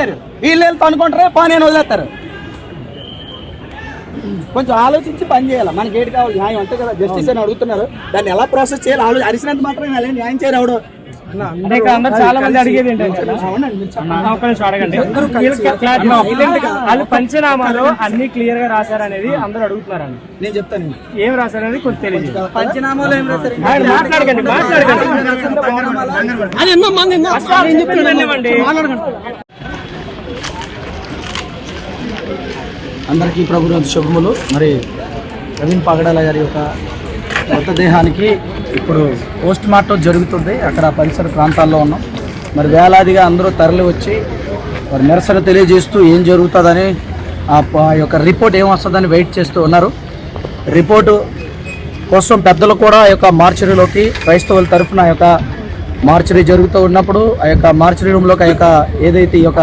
చేయరు వీళ్ళు వెళ్తే అనుకుంటారే పని అని వదిలేస్తారు. కొంచెం ఆలోచించి పని చేయాలి. మనకి ఏంటి కావాలి? న్యాయం అంతే కదా. జస్టిస్ అని అడుగుతున్నారు. దాన్ని ఎలా ప్రాసెస్ చేయాలి? ఆలో అరిసినంత మాత్రమే వెళ్ళి న్యాయం చేయరు అవడు చాలా మంది అడిగేది ఏంటంటే. వాళ్ళు పంచనామాలో అన్ని క్లియర్గా రాశారనేది అందరూ అడుగుతున్నారండి నేను చెప్తాను. ఏం రాశారనేది కొంచెం తెలియదు పంచనామాలు ఏం రాశారు? మాట్లాడకండి మాట్లాడకండి అసలు ఏం చెప్తున్నాడండి? అందరికీ ప్రభుత్వ శుభములు. మరి ప్రవీణ్ పగడాల గారి యొక్క మృతదేహానికి ఇప్పుడు పోస్ట్ మార్టం జరుగుతుంది. అక్కడ పరిసర ప్రాంతాల్లో ఉన్నాం. మరి వేలాదిగా అందరూ తరలి వచ్చి మరి నిరసన తెలియజేస్తూ ఏం జరుగుతుందని ఆ యొక్క రిపోర్ట్ ఏం వస్తుందని వెయిట్ చేస్తూ ఉన్నారు. రిపోర్టు కోసం పెద్దలు కూడా ఆ యొక్క మార్చరీలోకి క్రైస్తవుల తరఫున ఆ యొక్క మార్చరీ జరుగుతూ ఉన్నప్పుడు ఆ యొక్క మార్చరీ రూమ్లోకి ఆ యొక్క ఏదైతే ఈ యొక్క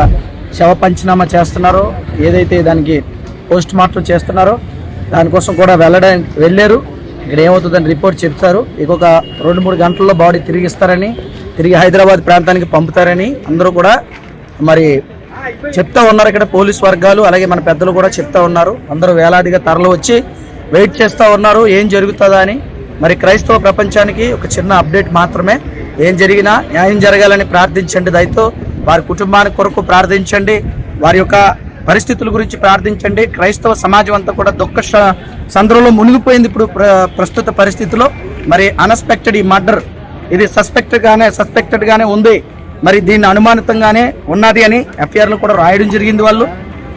శవ పంచనామా చేస్తున్నారో ఏదైతే దానికి పోస్ట్ మార్టం చేస్తున్నారో. దానికోసం కూడా వెళ్ళడానికి వెళ్ళారు. ఇక్కడ ఏమవుతుందని రిపోర్ట్ చెప్తారు. ఇంకొక రెండు మూడు గంటల్లో బాడీ తిరిగి ఇస్తారని తిరిగి హైదరాబాద్ ప్రాంతానికి పంపుతారని అందరూ కూడా మరి చెప్తా ఉన్నారు. ఇక్కడ పోలీస్ వర్గాలు అలాగే మన పెద్దలు కూడా చెప్తా ఉన్నారు. అందరూ వేలాదిగా తరలి వచ్చి వెయిట్ చేస్తూ ఉన్నారు. ఏం జరుగుతుందా అని. మరి క్రైస్తవ ప్రపంచానికి ఒక చిన్న అప్డేట్ మాత్రమే. ఏం జరిగినా న్యాయం జరగాలని ప్రార్థించండి. దయతో వారి కుటుంబానికి కొరకు ప్రార్థించండి. వారి యొక్క పరిస్థితుల గురించి ప్రార్థించండి. క్రైస్తవ సమాజం అంతా కూడా దుఃఖ సంద్రంలో మునిగిపోయింది ఇప్పుడు ప్ర- ప్రస్తుత పరిస్థితిలో. మరి అన్ఎక్స్పెక్టెడ్ ఈ మర్డర్. ఇది సస్పెక్టెడ్గానే సస్పెక్టెడ్గానే ఉంది. మరి దీన్ని అనుమానితంగానే ఉన్నది అని ఎఫ్ఐఆర్లో కూడా రాయడం జరిగింది వాళ్ళు.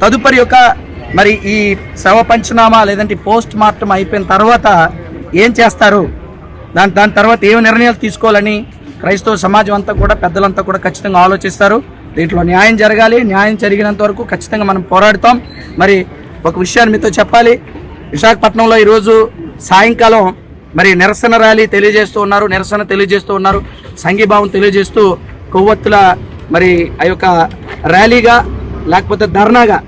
తదుపరి యొక్క మరి ఈ శవ పంచనామా లేదంటే పోస్ట్ మార్టం అయిపోయిన తర్వాత ఏం చేస్తారు? దాని దాని తర్వాత ఏం నిర్ణయాలు తీసుకోవాలని క్రైస్తవ సమాజం అంతా కూడా పెద్దలంతా కూడా ఖచ్చితంగా ఆలోచిస్తారు. దీంట్లో న్యాయం జరగాలి. న్యాయం జరిగినంత వరకు ఖచ్చితంగా మనం పోరాడుతాం. మరి ఒక విషయాన్ని మీతో చెప్పాలి. విశాఖపట్నంలో ఈరోజు సాయంకాలం మరి నిరసన ర్యాలీ తెలియజేస్తూ ఉన్నారు. నిరసన తెలియజేస్తూ ఉన్నారు. సంఘీభావం తెలియజేస్తూ కొవ్వొత్తుల మరి ఆ యొక్క ర్యాలీగా లేకపోతే ధర్నాగా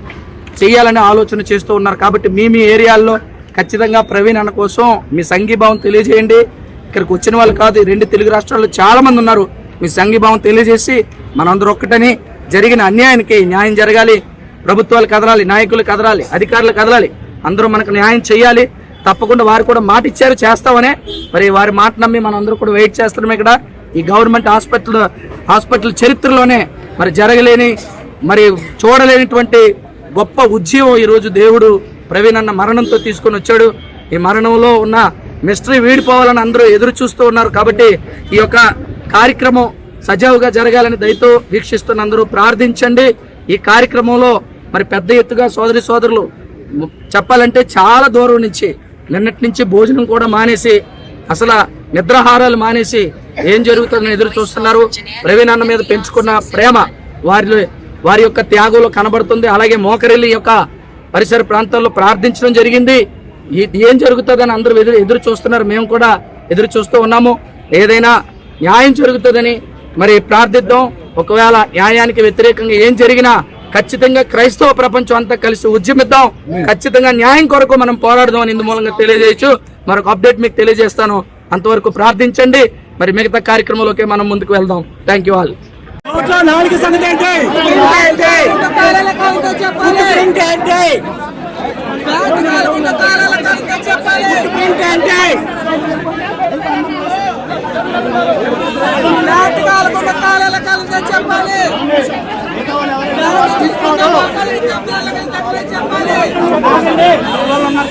చేయాలనే ఆలోచన చేస్తూ ఉన్నారు. కాబట్టి మీ మీ ఏరియాల్లో ఖచ్చితంగా ప్రవీణ్ అన్న కోసం మీ సంఘీభావం తెలియజేయండి. ఇక్కడికి వచ్చిన వాళ్ళు కాదు రెండు తెలుగు రాష్ట్రాల్లో చాలామంది ఉన్నారు. మీ సంఘీభావం తెలియజేసి మనందరూ ఒక్కటని జరిగిన అన్యాయానికి న్యాయం జరగాలి. ప్రభుత్వాలు కదలాలి నాయకులు కదలాలి అధికారులు కదలాలి. అందరూ మనకు న్యాయం చేయాలి తప్పకుండా వారు కూడా మాట ఇచ్చారు చేస్తామనే. మరి వారి మాట నమ్మి మనం అందరూ కూడా వెయిట్ చేస్తున్నాం ఇక్కడ. ఈ గవర్నమెంట్ హాస్పిటల్ హాస్పిటల్ చరిత్రలోనే మరి జరగలేని మరి చూడలేనిటువంటి గొప్ప ఉద్యమం ఈరోజు దేవుడు ప్రవీణ్ అన్న మరణంతో తీసుకొని వచ్చాడు. ఈ మరణంలో ఉన్న మిస్టరీ వీడిపోవాలని అందరూ ఎదురు చూస్తూ ఉన్నారు కాబట్టి ఈ యొక్క కార్యక్రమం సజావుగా జరగాలని దయతో వీక్షిస్తున్న అందరూ ప్రార్థించండి. ఈ కార్యక్రమంలో మరి పెద్ద ఎత్తుగా సోదరి సోదరులు చెప్పాలంటే చాలా దూరం నుంచి నిన్నటి నుంచి భోజనం కూడా మానేసి అసలు నిద్రాహారాలు మానేసి ఏం జరుగుతుందని ఎదురు చూస్తున్నారు. ప్రవీణ్ అన్న మీద పెంచుకున్న ప్రేమ వారి వారి యొక్క త్యాగంలో కనబడుతుంది. అలాగే మోకరిల్లి యొక్క పరిసర ప్రాంతాల్లో ప్రార్థించడం జరిగింది. ఏం జరుగుతుందని అందరూ ఎదురు ఎదురు చూస్తున్నారు. మేము కూడా ఎదురు చూస్తూ ఉన్నాము. ఏదైనా న్యాయం జరుగుతుందని మరి ప్రార్థిద్దాం. ఒకవేళ న్యాయానికి వ్యతిరేకంగా ఏం జరిగినా ఖచ్చితంగా క్రైస్తవ ప్రపంచం అంతా కలిసి ఉద్యమిద్దాం. ఖచ్చితంగా న్యాయం కొరకు మనం పోరాడదాం అని ఇందు మూలంగా తెలియజేయచ్చు. మరొక అప్డేట్ మీకు తెలియజేస్తాను. అంతవరకు ప్రార్థించండి. మరి మిగతా కార్యక్రమంలోకి మనం ముందుకు వెళ్దాం. థ్యాంక్ యూ ఆల్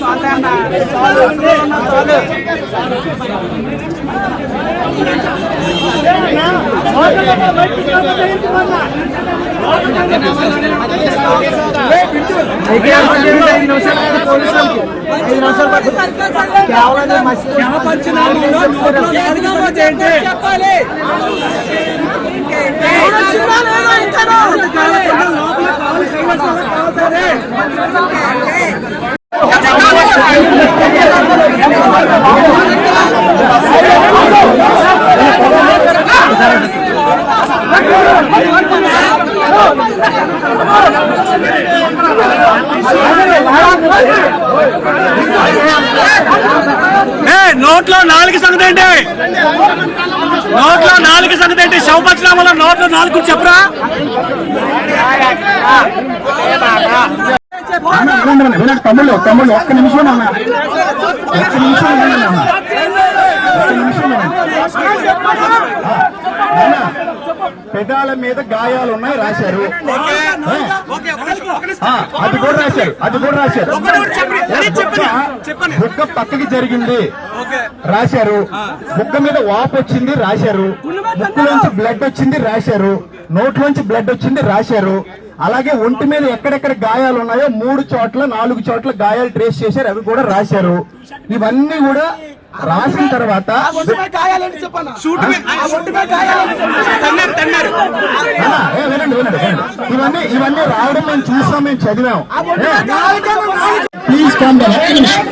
సంగతి ఏంటి ఫుట్ ప్రింట్ ఏంటి పంచనామంలో నోట్లో రాజీనామా చేయండి లోపల కావాలి కైవసం నోట్లో నాలుగు సంగతి ఏంటి? నోట్లో నాలుగు సంగతి ఏంటి? శవపక్షనామాలో నోట్లో నాలుగు చెప్పరా? తమ్ముళ్ళు తమ్ముళ్ళు ఒక్క నిమిషం ఒక్క నిమిషం పెదాల మీద గాయాలు ఉన్నాయి రాశారు అది కూడా రాశారు అది కూడా రాశారు. బుక్క- పక్కకి జరిగింది. రాశారు. బుక్క మీద వాపు వచ్చింది రాశారు. ముక్కులోంచి బ్లడ్ వచ్చింది రాశారు. నోట్లోంచి బ్లడ్ వచ్చింది రాశారు. అలాగే ఒంటి మీద ఎక్కడెక్కడ గాయాలు ఉన్నాయో మూడు చోట్ల నాలుగు చోట్ల గాయాలు ట్రేస్ చేశారు అవి కూడా రాశారు. ఇవన్నీ కూడా రాసిన తర్వాత అన్నా, ఏ, వినండి వినండి వినండి. ఇవన్నీ ఇవన్నీ రావడం మేము చూసాం మేము చదివాం. ప్లీజ్ కమ్ ఒక్క నిమిషం.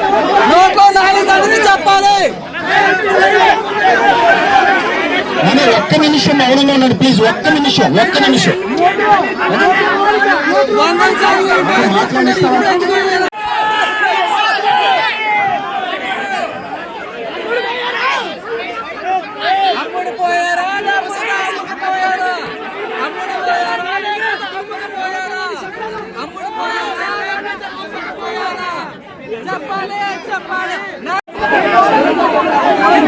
నాన్న, ఒక్క నిమిషం మౌనంగా ఉన్నాడు ప్లీజ్ ఒక్క నిమిషం ఒక్క నిమిషం. మాట్లాడిస్తావా?